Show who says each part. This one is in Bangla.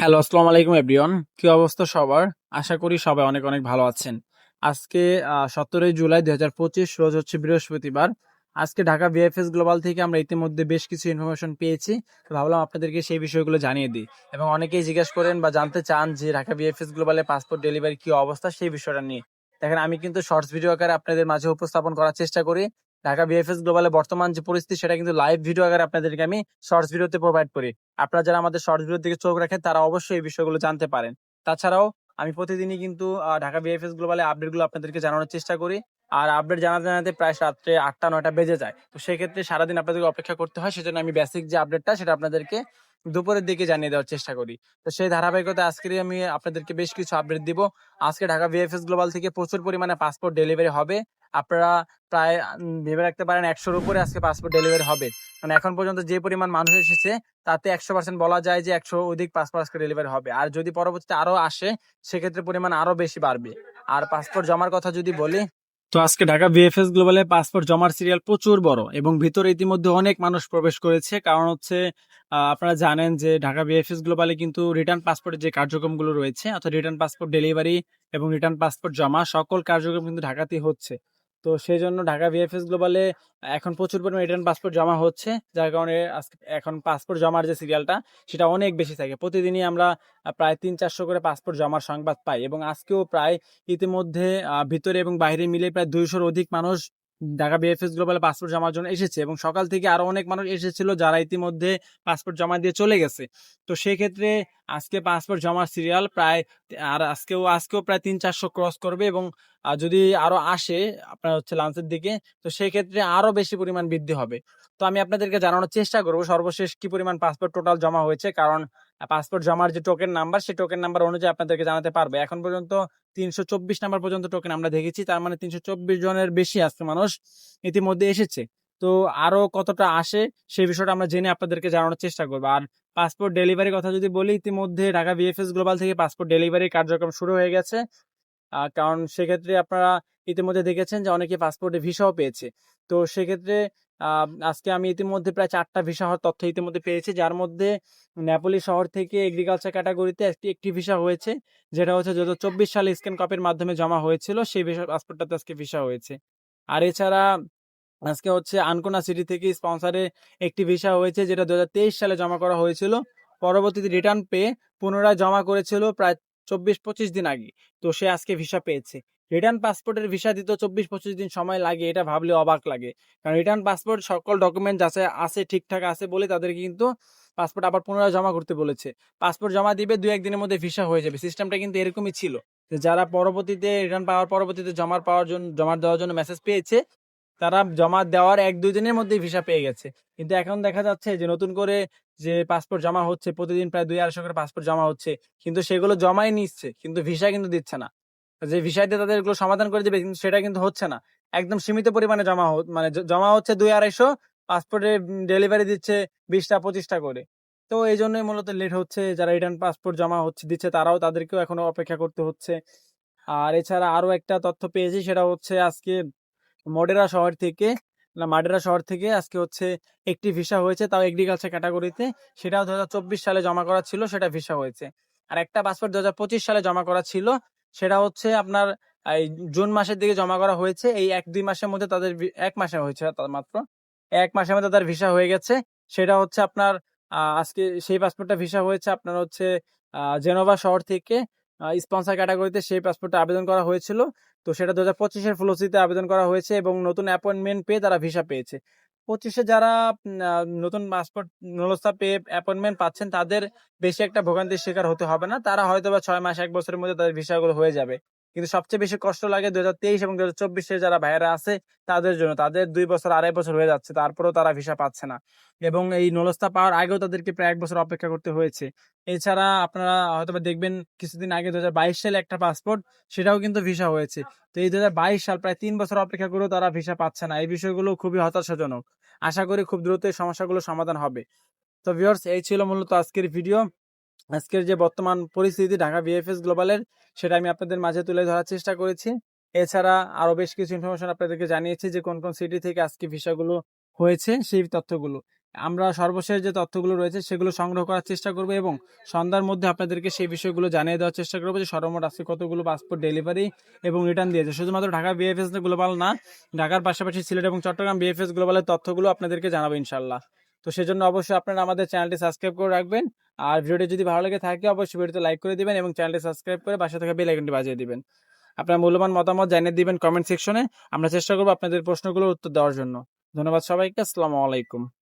Speaker 1: হ্যালো আসসালামু আলাইকুম এভরিওয়ান। কি অবস্থা সবার? আশা করি সবাই অনেক অনেক ভালো আছেন। আজকে সতেরোই জুলাই দুই হাজার পঁচিশ, রোজ হচ্ছে বৃহস্পতিবার। আজকে ঢাকা বিএফএস গ্লোবাল থেকে আমরা ইতিমধ্যে বেশ কিছু ইনফরমেশন পেয়েছি। তো ভাবলাম আপনাদেরকে সেই বিষয়গুলো জানিয়ে দিই। এবং অনেকেই জিজ্ঞেস করেন বা জানতে চান যে ঢাকা বিএফএস গ্লোবালে পাসপোর্ট ডেলিভারি কি অবস্থা, সেই বিষয়টা নিয়ে। দেখেন, আমি কিন্তু শর্টস ভিডিও আকারে আপনাদের মাঝে উপস্থাপন করার চেষ্টা করি। ঢাকা বিএফএস গ্লোবালে বর্তমান যে পরিস্থিতি, সেটা কিন্তু লাইভ ভিডিও আকারে আপনাদেরকে আমি শর্টস ভিডিওতে প্রোভাইড করি। আপনারা যারা আমাদের শর্টস ভিডিওর দিকে চোখ রাখেন, তারা অবশ্যই এই বিষয়গুলো জানতে পারেন। তাছাড়াও, আমি প্রতিদিনই কিন্তু ঢাকা বিএফএস গ্লোবালে আপডেটগুলো আপনাদেরকে জানানোর চেষ্টা করি। আর আপডেট জানাতে জানাতে প্রায় রাত্রে আটটা, নয়টা বেজে যায়। তো সেক্ষেত্রে সারাদিন আপনাদেরকে অপেক্ষা করতে হয়, সেজন্য আমি বেসিক যে আপডেটটা সেটা আপনাদেরকে দুপুরের দিকে জানিয়ে দেওয়ার চেষ্টা করি। তো সেই ধারাবাহিকতা আজকেরই আমি আপনাদেরকে বেশ কিছু আপডেট দিব। আজকে ঢাকা বিএফএস গ্লোবাল থেকে প্রচুর পরিমাণে পাসপোর্ট ডেলিভারি হবে। আপনারা প্রায় ভেবে রাখতে পারেন একশোর উপরে আজকে পাসপোর্ট ডেলিভারি হবে। মানে এখন পর্যন্ত যে পরিমাণ মানুষ এসেছে, তাতে একশো পার্সেন্ট বলা যায় যে একশো অধিক পাসপোর্ট আজকে ডেলিভারি হবে। আর যদি পরবর্তীতে আরও আসে, সেক্ষেত্রে পরিমাণ আরও বেশি বাড়বে। আর পাসপোর্ট জমার কথা যদি বলি, তো আজকে ঢাকা বিএফএস গ্লোবালে পাসপোর্ট জমার সিরিয়াল প্রচুর বড় এবং ভিতরে ইতিমধ্যে অনেক মানুষ প্রবেশ করেছে। কারণ হচ্ছে আপনারা জানেন যে ঢাকা বিএফএস গ্লোবালে কিন্তু রিটার্ন পাসপোর্টের যে কার্যক্রমগুলো রয়েছে, অর্থাৎ রিটার্ন পাসপোর্ট ডেলিভারি এবং রিটার্ন পাসপোর্ট জমা, সকল কার্যক্রম কিন্তু ঢাকাতেই হচ্ছে। তো সেই জন্য ঢাকা ভিএফএস গ্লোবালে এখন প্রচুর পরিমাণে রিটার্ন পাসপোর্ট জমা হচ্ছে, যার কারণে এখন পাসপোর্ট জমার যে সিরিয়ালটা, সেটা অনেক বেশি থাকে। প্রতিদিনই আমরা প্রায় তিন চারশো করে পাসপোর্ট জমার সংবাদ পাই এবং আজকেও প্রায় ইতিমধ্যে ভিতরে এবং বাইরে মিলে প্রায় দুইশোর অধিক মানুষ ঢাকা বিএফএস গ্লোবালে পাসপোর্ট জমার জন্য এসেছে এবং সকাল থেকে আরও অনেক মানুষ এসেছিল যারা ইতিমধ্যে পাসপোর্ট জমা দিয়ে চলে গেছে। তো সেক্ষেত্রে আজকে পাসপোর্ট জমার সিরিয়াল প্রায় আর আজকেও আজকেও প্রায় তিন চারশো ক্রস করবে এবং যদি আরও আসে আপনার হচ্ছে লাঞ্চের দিকে, তো সেই ক্ষেত্রে আরও বেশি পরিমাণ বৃদ্ধি হবে। তো আমি আপনাদেরকে জানানোর চেষ্টা করব সর্বশেষ কি পরিমাণ পাসপোর্ট টোটাল জমা হয়েছে, কারণ পাসপোর্ট জমার যে টোকেন নাম্বার সেই টোকেন নাম্বার অনুযায়ী আপনাদেরকে জানাতে পারবে। এখন পর্যন্ত তিনশো চব্বিশ নাম্বার পর্যন্ত টোকেন আমরা দেখেছি, তার মানে তিনশো চব্বিশ জনের বেশি আজকে মানুষ ইতিমধ্যে এসেছে। তো আরও কতটা আসে সেই বিষয়টা আমরা জেনে আপনাদেরকে জানানোর চেষ্টা করব। আর পাসপোর্ট ডেলিভারি কথা যদি বলি, ইতিমধ্যে ঢাকা বিএফএস গ্লোবাল থেকে পাসপোর্ট ডেলিভারি কার্যক্রম শুরু হয়ে গেছে। কারণ সেক্ষেত্রে আপনারা ইতিমধ্যে দেখেছেন যে অনেকে পাসপোর্টে ভিসাও পেয়েছে। তো সেক্ষেত্রে আজকে আমি ইতিমধ্যে প্রায় চারটা ভিসা হওয়ার তথ্য ইতিমধ্যে পেয়েছি। যার মধ্যে নেপোলি শহর থেকে এগ্রিকালচার ক্যাটাগরিতে একটি একটি ভিসা হয়েছে, যেটা হচ্ছে দু চব্বিশ সালে স্ক্যান কপির মাধ্যমে জমা হয়েছিল, সেই ভিসা পাসপোর্টটাতে আজকে ভিসা হয়েছে। আর এছাড়া আজকে হচ্ছে আনকোনা সিটি থেকে স্পন্সারে একটি ভিসা হয়েছে, যেটা দু হাজার তেইশ সালে জমা করা হয়েছিল। পরবর্তীতে রিটার্ন পেয়ে পুনরায় জমা করেছিল প্রায় চব্বিশ পঁচিশ দিন আগে। তো সে আজকে ভিসা পেয়েছে। রিটার্ন পাসপোর্টের ভিসা দিতে চব্বিশ, পঁচিশ দিন সময় লাগে, এটা ভাবলে অবাক লাগে। কারণ রিটার্ন পাসপোর্ট সকল ডকুমেন্ট যাচ্ছে আছে, ঠিকঠাক আছে বলে তাদেরকে কিন্তু পাসপোর্ট আবার পুনরায় জমা করতে বলেছে। পাসপোর্ট জমা দিবে দু একদিনের মধ্যে ভিসা হয়ে যাবে। সিস্টেমটা কিন্তু এরকমই ছিল। যে যারা পরবর্তীতে রিটার্ন পাওয়ার পরবর্তীতে জমা পাওয়ার জন্য জমা দেওয়ার জন্য মেসেজ পেয়েছে, তারা জমা দেওয়ার এক, দুই দিনের মধ্যেই ভিসা পেয়ে গেছে। কিন্তু এখন দেখা যাচ্ছে যে নতুন করে যে পাসপোর্ট জমা হচ্ছে, প্রতিদিন প্রায় দুই আড়াইশো করে পাসপোর্ট জমা হচ্ছে, কিন্তু সেগুলো জমাই নিচ্ছে, কিন্তু ভিসা কিন্তু দিচ্ছে না। যে ভিসা দিয়ে তাদের এগুলো সমাধান করে দেবে, কিন্তু সেটা কিন্তু হচ্ছে না। একদম সীমিত পরিমাণে জমা মানে জমা হচ্ছে দুই আড়াইশো পাসপোর্টের ডেলিভারি দিচ্ছে বিশটা, পঁচিশটা করে। তো এই জন্যই মূলত লেট হচ্ছে, যারা রিটার্ন পাসপোর্ট জমা হচ্ছে, দিচ্ছে, তারাও তাদেরকেও এখনও অপেক্ষা করতে হচ্ছে। আর এছাড়া আরও একটা তথ্য পেয়েছি, সেটা হচ্ছে আজকে মডেরা শহর থেকে, না, মাডেরা শহর থেকে আজকে হচ্ছে একটি ভিসা হয়েছে, তাও এগ্রিকালচার ক্যাটাগরিতে সেটাও দু হাজার চব্বিশ সালে জমা করা ছিল, সেটা ভিসা হয়েছে। আর একটা পাসপোর্ট দু হাজার পঁচিশ সালে জমা করা ছিল সেটা হচ্ছে আপনার, এই জুন মাসের দিকে জমা করা হয়েছে। এই এক, দুই মাসের মধ্যে তাদের এক মাসে হয়েছে তাদের মাত্র। এক মাসের মধ্যে তাদের ভিসা হয়ে গেছে। সেটা হচ্ছে আপনার আজকে সেই পাসপোর্টটা ভিসা হয়েছে আপনার হচ্ছে জেনোভা শহর থেকে স্পন্সর ক্যাটাগরিতে সেই পাসপোর্টে আবেদন করা হয়েছিল। তো সেটা দু হাজার পঁচিশের ফ্লোসিতে আবেদন করা হয়েছে এবং নতুন অ্যাপয়েন্টমেন্ট পেয়ে তারা ভিসা পেয়েছে। পঁচিশে যারা নতুন পাসপোর্ট নলস্তা পেয়ে অ্যাপয়েন্টমেন্ট পাচ্ছেন, তাদের বেশি একটা ভোগান্তির শিকার হতে হবে না। তারা হয়তো বা ছয় মাস, এক বছরের মধ্যে তাদের ভিসাগুলো হয়ে যাবে। কিন্তু সবচেয়ে বেশি কষ্ট লাগে দু এবং দু হাজার চব্বিশে যারা ভাইয়েরা আছে, তাদের জন্য। তাদের দুই বছর, আড়াই বছর হয়ে যাচ্ছে, তারপরেও তারা ভিসা পাচ্ছে না। এবং এই নলস্তা পাওয়ার আগেও তাদেরকে প্রায় এক বছর অপেক্ষা করতে হয়েছে। এছাড়া আপনারা হয়তো দেখবেন, কিছুদিন আগে দু হাজার বাইশ সালে একটা পাসপোর্ট সেটাও কিন্তু ভিসা হয়েছে। তো এই দু হাজার বাইশ সাল প্রায় তিন বছর অপেক্ষা করেও তারা ভিসা পাচ্ছে না। এই বিষয়গুলো খুবই হতাশাজনক। আশা করি খুব দ্রুত এই সমস্যাগুলো সমাধান হবে। তো ভিউয়ার্স এই ছিল মূলত আজকের ভিডিও আজকের যে বর্তমান পরিস্থিতি ঢাকা বিএফএস গ্লোবালের, সেটা আমি আপনাদের মাঝে তুলে ধরার চেষ্টা করেছি। এছাড়া আরও বেশ কিছু ইনফরমেশন আপনাদেরকে জানিয়েছি যে কোন কোন সিটি থেকে আজকে ভিসাগুলো হয়েছে, সেই তথ্যগুলো। আমরা সর্বশেষ যে তথ্যগুলো রয়েছে, সেগুলো সংগ্রহ করার চেষ্টা করব এবং সন্ধ্যার মধ্যে আপনাদেরকে সেই বিষয়গুলো জানিয়ে দেওয়ার চেষ্টা করব যে সর্বমোট আজকে কতগুলো পাসপোর্ট ডেলিভারি এবং রিটার্ন দিয়েছে। শুধুমাত্র ঢাকা বিএফএস গ্লোবাল না, ঢাকার পাশাপাশি সিলেট এবং চট্টগ্রাম বিএফএস গ্লোবালের তথ্যগুলো আপনাদেরকে জানাব ইনশাল্লাহ তো সেজন্য অবশ্যই আপনারা আমাদের চ্যানেলটি সাবস্ক্রাইব করে রাখবেন। আর ভিডিওটি যদি ভালো লাগে থাকে, অবশ্যই ভিডিওতে লাইক করে দিবেন এবং চ্যানেলটি সাবস্ক্রাইব করে বাসা থাকা বেল আইকনটি বাজিয়ে দিবেন। আপনার মূল্যবান মতামত জানিয়ে দিবেন কমেন্ট সেকশনে আমরা চেষ্টা করব আপনাদের প্রশ্নগুলোর উত্তর দেওয়ার জন্য। ধন্যবাদ সবাইকে। আসসালামু আলাইকুম।